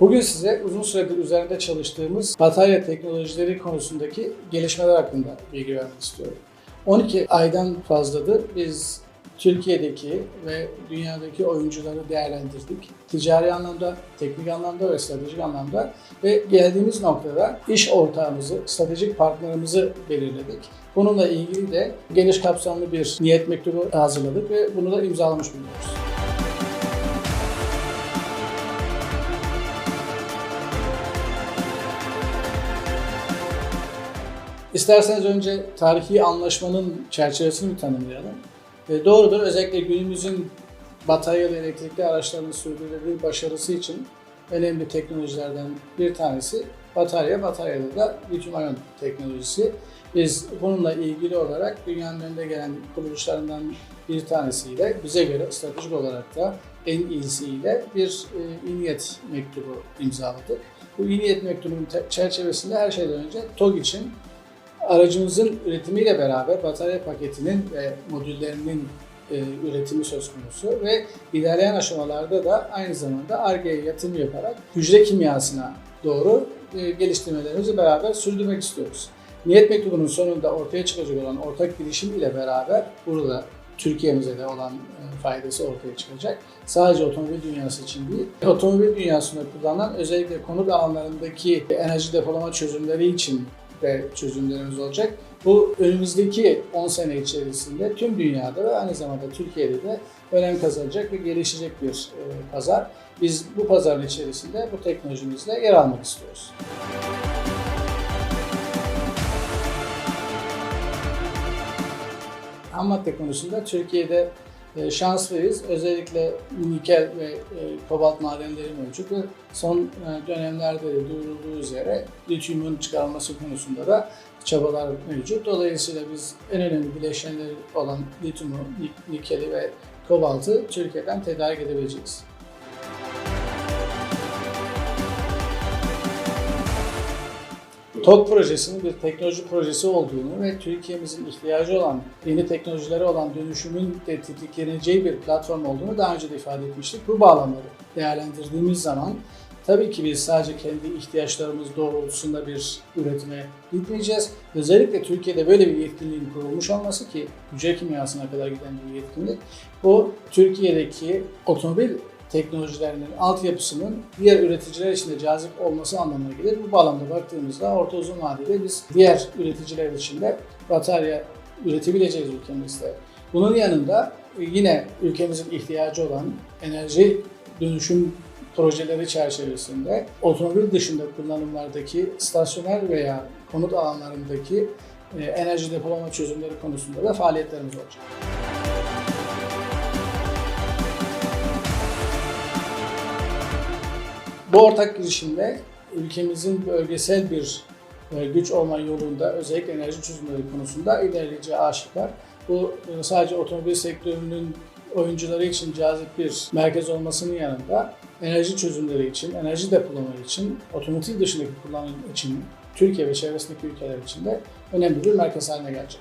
Bugün size uzun süredir üzerinde çalıştığımız batarya teknolojileri konusundaki gelişmeler hakkında bilgi vermek istiyorum. 12 aydan fazladır biz Türkiye'deki ve dünyadaki oyuncuları değerlendirdik. Ticari anlamda, teknik anlamda ve stratejik anlamda ve geldiğimiz noktada iş ortağımızı, stratejik partnerimizi belirledik. Bununla ilgili de geniş kapsamlı bir niyet mektubu hazırladık ve bunu da imzalamış bulunuyoruz. İsterseniz önce tarihi anlaşmanın çerçevesini bir tanımlayalım. E, doğrudur, özellikle günümüzün bataryalı elektrikli araçlarının sürdürülebilir başarısı için önemli teknolojilerden bir tanesi batarya. Bataryada da lityum iyon teknolojisi. Biz bununla ilgili olarak dünyanın önde gelen kuruluşlarından bir tanesiyle bize göre stratejik olarak da en iyisiyle bir e, niyet mektubu imzaladık. Bu niyet mektubunun çerçevesinde her şeyden önce TOG için aracımızın üretimiyle beraber batarya paketinin ve modüllerinin e, üretimi söz konusu ve ilerleyen aşamalarda da aynı zamanda ARGE'ye yatırım yaparak hücre kimyasına doğru e, geliştirmelerimizi beraber sürdürmek istiyoruz. Niyet mektubunun sonunda ortaya çıkacak olan ortak girişim ile beraber burada Türkiye'mize de olan e, faydası ortaya çıkacak. Sadece otomobil dünyası için değil, otomobil dünyasında kullanılan özellikle konut alanlarındaki enerji depolama çözümleri için de çözümlerimiz olacak. Bu önümüzdeki 10 sene içerisinde tüm dünyada ve aynı zamanda Türkiye'de de önem kazanacak ve gelişecek bir e, pazar. Biz bu pazarın içerisinde bu teknolojimizle yer almak istiyoruz. Ham madde konusunda Türkiye'de e, şanslıyız. Özellikle nikel ve e, kobalt madenleri mevcut ve son e, dönemlerde de duyurulduğu üzere lityumun çıkarılması konusunda da çabalar mevcut. Dolayısıyla biz en önemli bileşenleri olan lityumu, nik- nikeli ve kobaltı Türkiye'den tedarik edebileceğiz. TOG projesinin bir teknoloji projesi olduğunu ve Türkiye'mizin ihtiyacı olan yeni teknolojilere olan dönüşümün de tetikleneceği bir platform olduğunu daha önce de ifade etmiştik. Bu bağlamları değerlendirdiğimiz zaman tabii ki biz sadece kendi ihtiyaçlarımız doğrultusunda bir üretime gitmeyeceğiz. Özellikle Türkiye'de böyle bir yetkinliğin kurulmuş olması ki hücre kimyasına kadar giden bir yetkinlik, bu Türkiye'deki otomobil teknolojilerinin altyapısının diğer üreticiler için de cazip olması anlamına gelir. Bu bağlamda baktığımızda orta uzun vadede biz diğer üreticiler için de batarya üretebileceğiz ülkemizde. Bunun yanında yine ülkemizin ihtiyacı olan enerji dönüşüm projeleri çerçevesinde otomobil dışında kullanımlardaki stasyoner veya konut alanlarındaki e, enerji depolama çözümleri konusunda da faaliyetlerimiz olacak. Bu ortak girişimde ülkemizin bölgesel bir e, güç olma yolunda özellikle enerji çözümleri konusunda ilerleyeceği aşikar. Bu e, sadece otomobil sektörünün oyuncuları için cazip bir merkez olmasının yanında enerji çözümleri için, enerji depolama için, otomotiv dışındaki kullanım için Türkiye ve çevresindeki ülkeler için de önemli bir merkez haline gelecek.